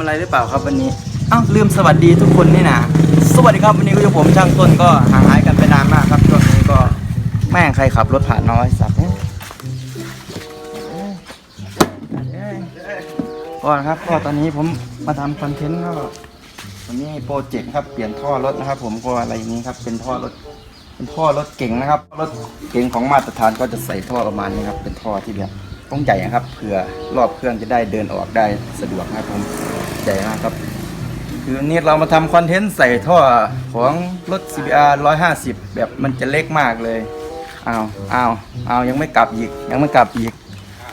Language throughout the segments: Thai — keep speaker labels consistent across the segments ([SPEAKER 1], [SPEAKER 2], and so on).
[SPEAKER 1] อะไรหรือเปล่าครับวันนี้อ้าวลืมสวัสดีทุกคนนี่นะสวัสดีครับวันนี้ก็อยู่ผมช่างต้นก็ห่างหายกันไปนานมากครับช่วงนี้ก็แม่งใครขับรถผ่านน้อยสัตว์เนี่ยก็นะครับก็ตอนนี้ผมมาทำคอนเทนต์ก็วันนี้โปรเจกต์ครับเปลี่ยนท่อรถนะครับ ผมก็อะไรนี้ครับเป็นท่อรถเป็นท่อรถเก๋งนะครับรถเก๋งของมาตรฐานก็จะใส่ท่อประมาณนี้ครับเป็นท่อที่แบบต้องใหญ่ครับเผื่อรอบเครื่องจะได้เดินออกได้สะดวกนะครับผม ใหญ่มากครับ คือนี่เรามาทำคอนเทนต์ใส่ท่อของรถ CBR 150 แบบมันจะเล็กมากเลยอ้าวอ้าวอ้าวยังไม่กลับอีก ยังไม่กลับอีก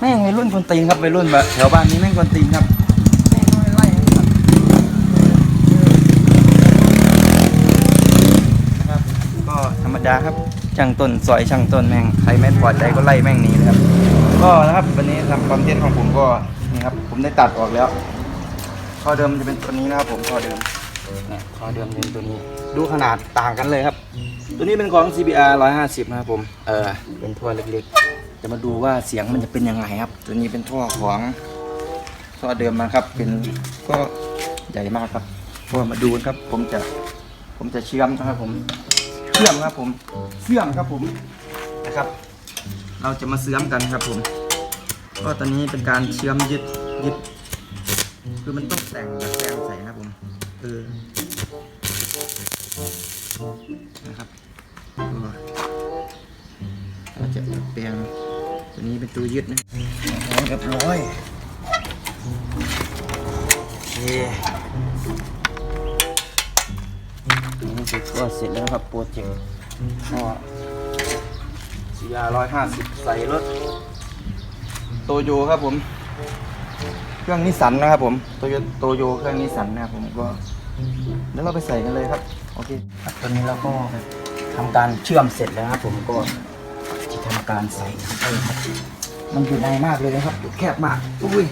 [SPEAKER 1] แม่งวัยรุ่นคนตีนครับวัยรุ่นแบบแถวบ้านนี้แม่งคนตีนครับแม่งครับก็ธรรมดาครับช่างต้นซอยช่างต้นแม่งใครไม่พอใจก็ไล่แม่งหนี้นะครับ ก็นะครับวันนี้ทำคอนเทนต์ของผมก็นี่ครับผมได้ตัดออกแล้ว ขอเดิมจะเป็นตัวนี้นะครับผมขอเดิมเนี่ยข้อเดิมเป็นตัวนี้ ดูขนาดต่างกันเลยครับ ตัวนี้เป็นของ CBR 150นะครับผมเออเป็นท่อเล็กๆจะมาดูว่าเสียงมันจะเป็นยังไงครับ ตัวนี้เป็นท่อของท่อเดิมนะครับ เป็นก็ใหญ่มากครับก็มาดูกันครับ ผมจะผมจะเชื่อมนะครับผมเชื่อมครับผมเชื่อมครับผมนะครับ เราจะมาเชื่อมกันครับผม ก็ตอนนี้เป็นการเชื่อมยึดยึด คือมันต้องแต่งแบบแซงใส่นะครับผมเออนะครับก็เราจะเปลี่ยนตัวนี้เป็นตัวยึดนะเรียบร้อยโอเคนี่คือก็เสร็จแล้วครับโปรเจกต์ก็สียาร้อยห้าสิบใส่รถโตโยครับผม เครื่องนิสสันนะครับผมโตโยโตโยเครื่องนิสสันนะครับผมก็เดี๋ยวเราไปใส่กันเลยครับโอเคครับตอนนี้เราก็ทำการเชื่อมเสร็จแล้วครับผมก็จะทำการใส่เข้าไปครับมันอยู่ในมากเลยนะครับอยู่แคบมากอุ้ย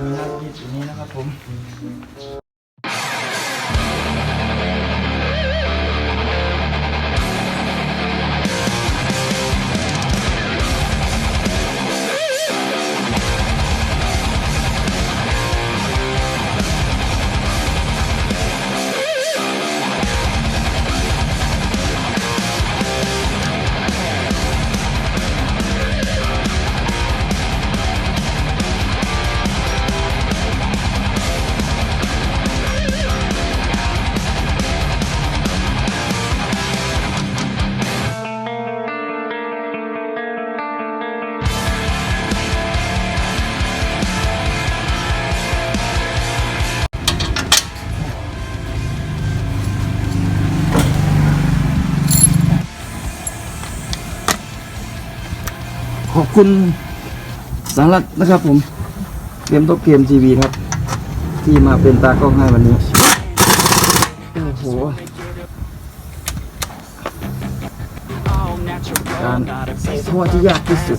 [SPEAKER 1] มีหน้าที่ตรงนี้นะครับผม ขอบคุณสารัตนะครับผมเกมโตเกมทีวีครับ ที่มาเป็นตากล้องให้วันนี้ โอ้โห การใส่ท่อที่ยากที่สุด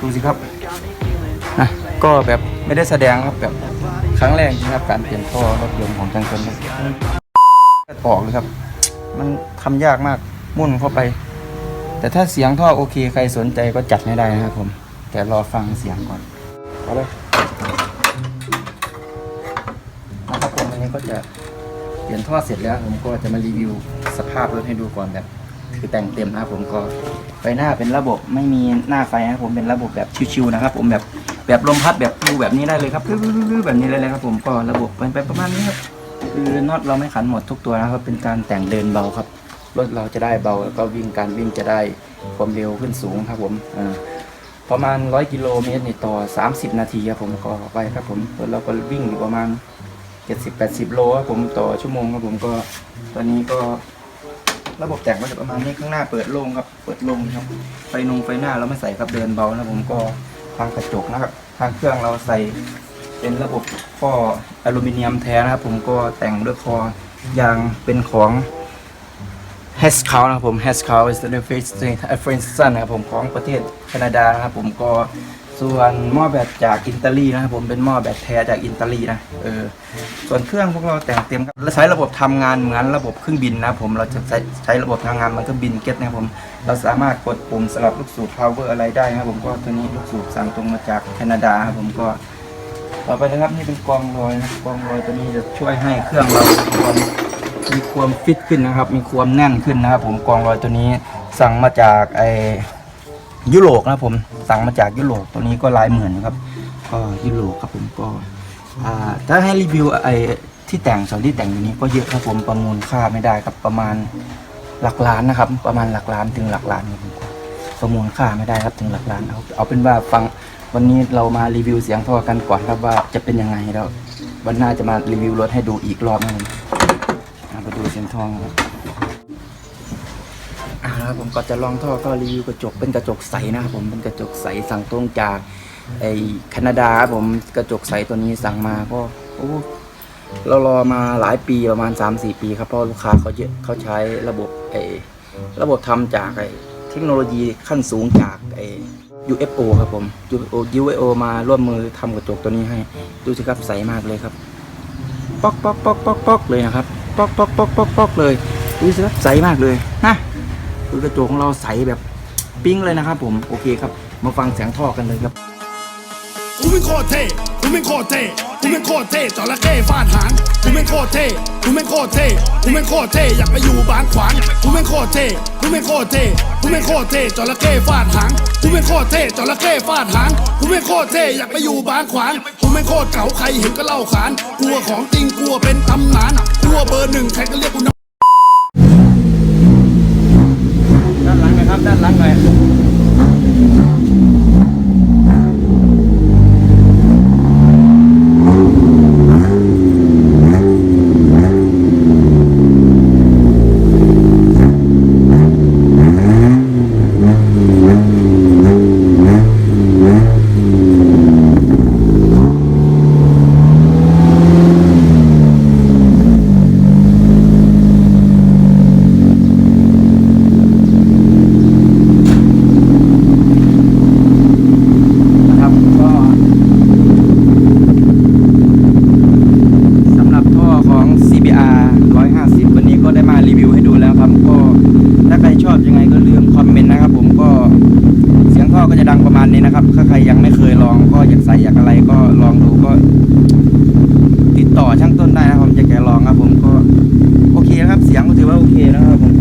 [SPEAKER 1] ดูสิครับนะก็แบบไม่ได้แสดงครับแบบครั้งแรกจริงครับการเปลี่ยนท่อรถยนต์ของจังชนครับออกเลยครับ มันทำยากมากมุ่นเข้าไป แต่ถ้าเสียงท่อโอเค ใครสนใจก็จัดให้ได้นะครับผม แต่รอฟังเสียงก่อนเอาเลยนะครับผมอันนี้ก็จะเปลี่ยนท่อเสร็จแล้ว ผมก็จะมารีวิวสภาพรถให้ดูก่อนแบบ คือแต่งเต็มนะครับผมก็ไฟหน้าเป็นระบบไม่มีหน้าไฟนะครับผมเป็นระบบแบบชิวๆนะครับ ผมแบบแบบลมพัดแบบดูแบบนี้ได้เลยครับลื้อแบบนี้เลยเลยครับ ผมก็ระบบเป็นไปประมาณนี้ครับคือน็อตเราไม่ขันหมดทุกตัวนะครับ เป็นการแต่งเดินเบาครับรถเราจะได้เบาแล้วก็วิ่งการวิ่งจะได้ความเร็วขึ้นสูงครับผมประมาณ 100 กิโลเมตรในต่อ 30 นาทีครับผมก็ไปครับผมรถเราก็วิ่งอยู่ประมาณ 70-80 โลครับผมต่อชั่วโมงครับผมก็ตอนนี้ก็ ระบบแต่งก็จะประมาณนี้ข้างหน้าเปิดโล่งครับเปิดโล่งครับไฟนงไฟหน้าเราไม่ใส่ครับเดินเบานะผมก็ทางกระจกนะครับทางเครื่องเราใส่เป็นระบบข้ออลูมิเนียมแท้นะครับผมก็แต่งด้วยคอยางเป็นของ h a s c a l นะครับผม h a s c a l is the French French Sun นะครับผมของประเทศแคนาดานะครับผมก็ ส่วนหม้อแบตจากอินเตาลีนะครับผมเป็นหม้อแบตแท้จากอินเตาลีนะเออส่วนเครื่องพวกเราแต่งเต็มครับและใช้ระบบทำงานเหมือนระบบเครื่องบินนะผมเราจะใช้ใช้ระบบทำงานมันก็บินเก็ตนะครับผมเราสามารถกดปุ่มสลับลูกสูบ power อะไรได้นะครับผมก็ตัวนี้ลูกสูบสั่งตรงมาจากแคนาดาครับผมก็ต่อไปนะครับนี่เป็นกองรอยนะกองรอยตัวนี้จะช่วยให้เครื่องเรามีความมีความฟิตขึ้นนะครับ มีความแน่นขึ้นนะครับผมกองรอยตัวนี้สั่งมาจากไอ ยุโรปนะผมสั่งมาจากยุโรปตัวนี้ก็ลายเหมื่นนะครับ ก็ยุโรปครับผมก็ถ้าให้รีวิวไอที่แต่งส่วนที่แต่งอยู่นี้ก็เยอะครับผมประมูลค่าไม่ได้ครับประมาณหลักล้านนะครับ ประมาณหลักล้านถึงหลักล้านครับผมประมูลค่าไม่ได้ครับถึงหลักล้านเอาเอาเป็นว่าฟังวันนี้เรามารีวิวเสียงท่อกันก่อนครับว่าจะเป็นยังไงแล้ววันหน้าจะมารีวิวรถให้ดูอีกรอบนึงมาดูเสียงท่อครับ ครับผมก็จะลองท่อก็รีวิวกระจกเป็นกระจกใสนะครับผมเป็นกระจกใสสั่งตรงจากไอ้แคนาดาครับผมกระจกใสตัวนี้สั่งมาก็โอ้เรารอมาหลายปีประมาณ 3-4 ปีครับเพราะลูกค้าเขาเยอะเขาใช้ระบบไอ้ระบบทำจากไอ้เทคโนโลยีขั้นสูงจากไอ้ UFO ครับผม UFO UFO มาร่วมมือทำกระจกตัวนี้ให้ ดูสิครับใสมากเลยครับป๊อกป๊อกป๊อกป๊อกป๊อกเลยนะครับป๊อกป๊อกป๊อกป๊อกป๊อกเลยดูสิครับใสมากเลยนะ ดูกระจกของเราใสแบบปิ้งเลยนะครับผมโอเคครับ มาฟังเสียงท่อกันเลยครับ
[SPEAKER 2] กูเป็นโคตรเท่กูเป็นโคตรเท่กูเป็นโคตรเท่จระเข้ฟาดหางกูเป็นโคตรเท่กูเป็นโคตรเท่กูเป็นโคตรเท่อยากไปอยู่บางขวางกูเป็นโคตรเท่กูเป็นโคตรเท่กูเป็นโคตรเท่จระเข้ฟาดหางกูเป็นโคตรเท่จระเข้ฟาดหางกูเป็นโคตรเท่อยากไปอยู่บางขวางกูเป็นโคตรเก๋าใครเห็นก็เล่าขานกลัวของจริงกลัวเป็นตำนานกลัวเบอร์หนึ่งใครก็เรียกกูน้
[SPEAKER 1] ด้านหลังหนะครับ ด้านหลังหน่อยนะครับก็สำหรับท่อของ CBR 150 วันนี้ก็ได้มารีวิวให้ดูแล้วครับ ก็ถ้าใครชอบยังไงก็ลืมคอมเมนต์นะครับ ผมก็เสียงท่อก็จะดังประมาณนี้นะครับ ถ้าใครยังไม่เคยลองก็อยากใส่อยากอะไรก็ลองดูก็ ติดต่อช่างต้นได้นะครับผมจะแกะลองครับ ผมก็โอเคนะครับ เสียงก็ถือว่าโอเคนะครับผม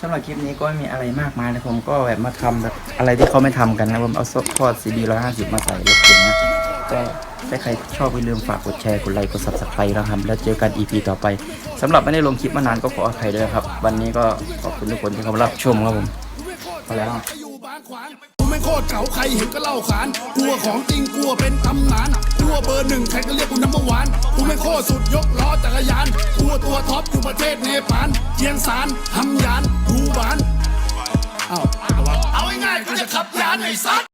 [SPEAKER 1] สำหรับคลิปนี้ก็ไม่มีอะไรมากมายนะผมก็แบบมาทำแบบอะไรที่เขาไม่ทำกันนะผมเอาซอฟทอดซีดีร้อยห้าสิบมาใส่รถเก๋งนะก็ถ้าใครชอบอย่าลืมฝากกดแชร์กดไลค์กด subscribe นะครับแล้วเจอกัน EP ต่อไปสำหรับไม่ได้ลงคลิปมานานก็ขออภัยด้วยครับ วันนี้ก็ขอบคุณทุกคนที่เข้ามารับชมครับผมพอแล้ว
[SPEAKER 2] ไม่โคตรเก๋าใครเห็นก็เล่าขานกลัวของจริงกลัวเป็นตำนานกลัวเบอร์หนึ่งใครก็เรียกกูน้ำหวานกูไม่โคตรสุดยกล้อจักรยานกลัวตัวท็อปอยู่ประเทศเนปาลเชียงสานทำยานดูบาน เอาเอาง่ายๆกูจะขับยานไอ้สัส